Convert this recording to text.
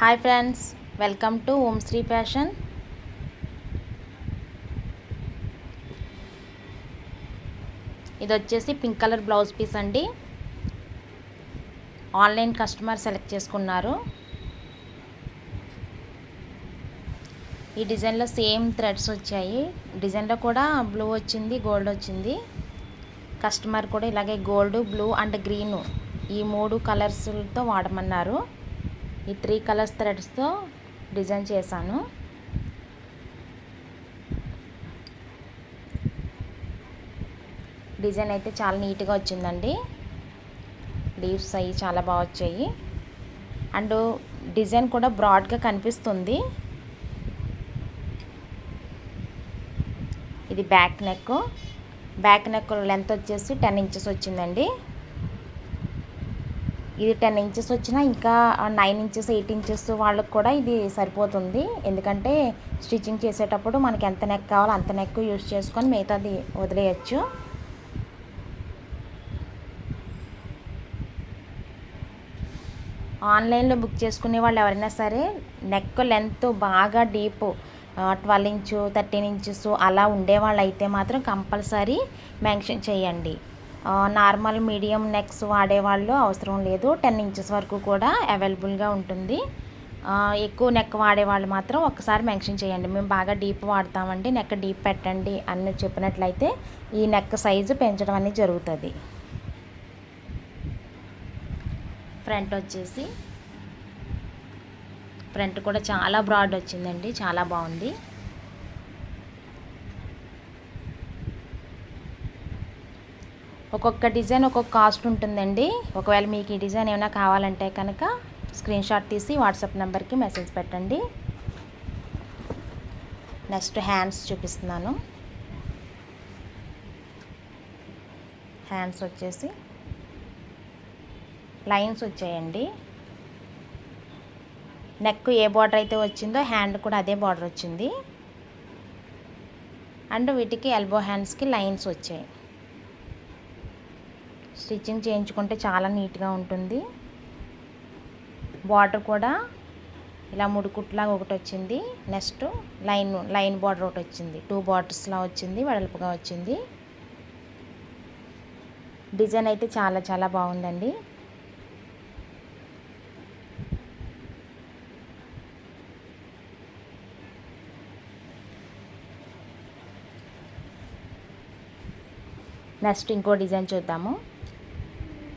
Hi friends welcome to Om Sri fashion. ఇది వచ్చేసి pink colour blouse piece అండి. Online customer select చేసుకున్నారు. ఈ డిజైన్లో సేమ్ థ్రెడ్స్ వచ్చాయి. డిజైన్లో కూడా బ్లూ వచ్చింది గోల్డ్ వచ్చింది. కస్టమర్ కూడా ఇలాగే గోల్డ్ బ్లూ అండ్ గ్రీన్ ఈ మూడు కలర్స్తో వాడమన్నారు. ఈ త్రీ కలర్స్ థ్రెడ్స్తో డిజైన్ చేశాను. డిజైన్ అయితే చాలా నీట్గా వచ్చిందండి. లీవ్స్ అవి చాలా బాగా వచ్చాయి. అండ్ డిజైన్ కూడా బ్రాడ్గా కనిపిస్తుంది. ఇది back neck. Back neck length వచ్చేసి టెన్ ఇంచెస్ వచ్చిందండి. ఇది టెన్ ఇంచెస్ వచ్చినా ఇంకా నైన్ ఇంచెస్ ఎయిట్ ఇంచెస్ వాళ్ళకి కూడా ఇది సరిపోతుంది. ఎందుకంటే స్టిచ్చింగ్ చేసేటప్పుడు మనకి ఎంత నెక్ కావాలో అంత నెక్ యూజ్ చేసుకొని మిగతాది వదిలేయచ్చు. ఆన్లైన్లో బుక్ చేసుకునే వాళ్ళు ఎవరైనా సరే నెక్ లెంత్ బాగా deep twelve inch thirteen inches అలా ఉండేవాళ్ళు అయితే మాత్రం కంపల్సరీ మెన్షన్ చేయండి. నార్మల్ మీడియం నెక్స్ వాడేవాళ్ళు అవసరం లేదు. టెన్ ఇంచెస్ వరకు కూడా అవైలబుల్గా ఉంటుంది. ఎక్కువ నెక్ వాడేవాళ్ళు మాత్రం ఒకసారి మెన్షన్ చేయండి. మేము బాగా డీప్ వాడతామండి. నెక్ డీప్ పెట్టండి అని చెప్పినట్లయితే ఈ నెక్ సైజు పెంచడం అనేది జరుగుతుంది. ఫ్రంట్ వచ్చేసి ఫ్రంట్ కూడా చాలా బ్రాడ్ వచ్చిందండి. చాలా బాగుంది. ఒక్కొక్క డిజైన్ ఒక్కొక్క కాస్ట్ ఉంటుందండి. ఒకవేళ మీకు ఈ డిజైన్ ఏమైనా కావాలంటే కనుక స్క్రీన్ షాట్ తీసి వాట్సాప్ నెంబర్కి మెసేజ్ పెట్టండి. నెక్స్ట్ హ్యాండ్స్ చూపిస్తున్నాను. హ్యాండ్స్ వచ్చేసి లైన్స్ వచ్చాయండి. నెక్ ఏ బార్డర్ అయితే వచ్చిందో హ్యాండ్ కూడా అదే బార్డర్ వచ్చింది. అండ్ వీటికి ఎల్బో హ్యాండ్స్కి లైన్స్ వచ్చాయి. స్టిచ్చింగ్ చేయించుకుంటే చాలా నీట్గా ఉంటుంది. బార్డర్ కూడా ఇలా ముడుకుట్లాగా ఒకటి వచ్చింది. నెక్స్ట్ లైన్ లైన్ బార్డర్ ఒకటి వచ్చింది. టూ బార్డర్స్లా వచ్చింది వెడల్పుగా వచ్చింది. డిజైన్ అయితే చాలా చాలా బాగుందండి. నెక్స్ట్ ఇంకో డిజైన్ చూద్దాము.